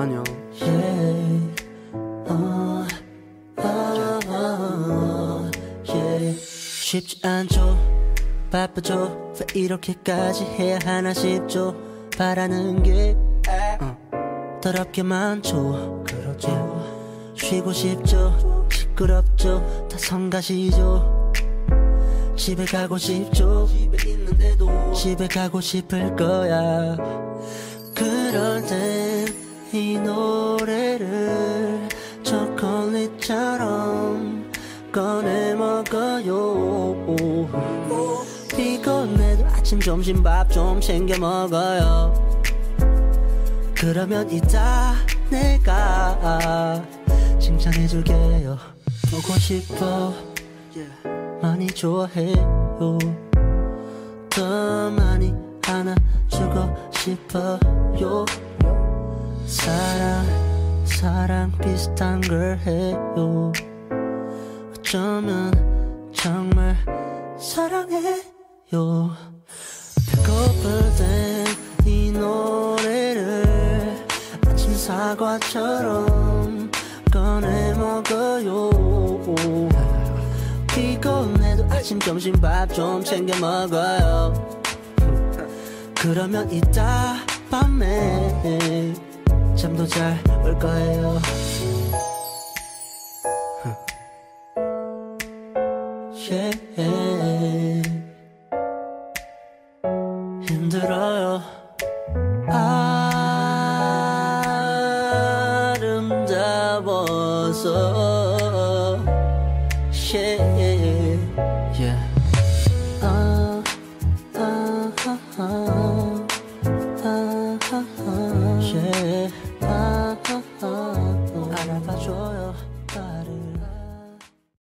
안녕 yeah. 어, 어, 어, yeah. 쉽지 않죠. 바쁘죠. 왜 이렇게까지 해야 하나 싶죠. 바라는 게 어, 더럽게 많죠. 그렇죠. 쉬고 싶죠. 시끄럽죠. 다 성가시죠. 집에 가고 싶죠. 집에 있는데도. 집에 가고 싶을 거야. 그럴 땐 이 노래를 초콜릿처럼 꺼내 먹어요. 피곤해도 아침 점심 밥 좀 챙겨 먹어요. 그러면 이따 내가 칭찬해줄게요. 보고 싶어. 많이 좋아해요. 더 많이 안아주고 싶어요 사랑 사랑 비슷한 걸 해요. 어쩌면 정말 사랑해요. 배고플 땐이 노래를 아침 사과처럼 꺼내 먹어요. 피곤해도 아침 점심 밥 좀 챙겨 먹어요. 그러면 이따 밤에 잠도 잘 올 거예요. 아름다워서. Yeah. Yeah. 아, 아, 아. 알아봐줘요 나를